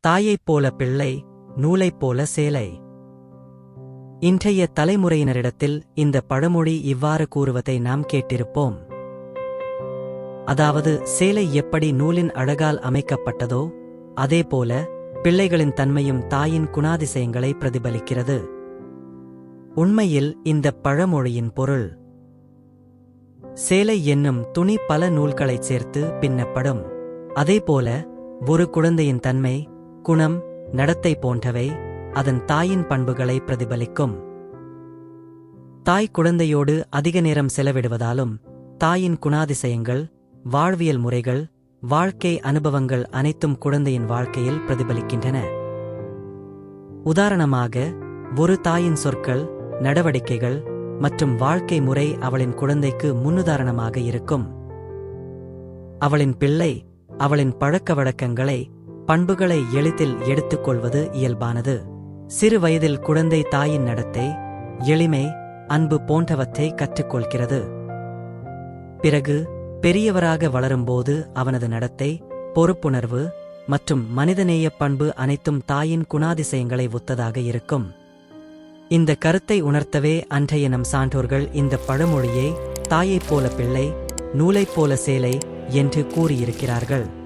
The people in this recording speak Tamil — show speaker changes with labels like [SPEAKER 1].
[SPEAKER 1] தாயைப் போல பிள்ளை நூலைப் போல சேலை. இன்றைய தலைமுறையினரிடத்தில் இந்த பழமொழி இவ்வாறு கூறுவதை நாம் கேட்டிருப்போம். அதாவது சேலை எப்படி நூலின் அழகால் அமைக்கப்பட்டதோ அதேபோல பிள்ளைகளின் தன்மையும் தாயின் குணாதிசயங்களை பிரதிபலிக்கிறது. உண்மையில் இந்த பழமொழியின் பொருள். சேலை என்னும் துணி பல நூல்களைச் சேர்த்து பின்னப்படும். அதேபோல ஒரு குழந்தையின் தன்மை குணம் நடத்தை போன்றவை அதன் தாயின் பண்புகளை பிரதிபலிக்கும். தாய் குழந்தையோடு அதிக நேரம் செலவிடுவதாலும் தாயின் குணாதிசயங்கள் வாழ்வியல் முறைகள் வாழ்க்கை அனுபவங்கள் அனைத்தும் குழந்தையின் வாழ்க்கையில் பிரதிபலிக்கின்றன. உதாரணமாக ஒரு தாயின் சொற்கள் நடவடிக்கைகள் மற்றும் வாழ்க்கை முறை அவளின் குழந்தைக்கு முன்னுதாரணமாக இருக்கும். அவளின் பிள்ளை அவளின் பழக்க வழக்கங்களை பண்புகளை எளிதில் எடுத்துக்கொள்வது இயல்பானது. சிறு வயதில் குழந்தை தாயின் நடத்தை எளிமை அன்பு போன்றவற்றை கற்றுக்கொள்கிறது. பிறகு பெரியவராக வளரும்போது அவனது நடத்தை பொறுப்புணர்வு மற்றும் மனிதநேய பண்பு அனைத்தும் தாயின் குணாதிசயங்களை ஒத்ததாக இருக்கும். இந்த கருத்தை உணர்த்தவே அன்றைய நம் சான்றோர்கள் இந்த பழமொழியை தாயைப் போல பிள்ளை நூலைப் போல சேலை என்று கூறியிருக்கிறார்கள்.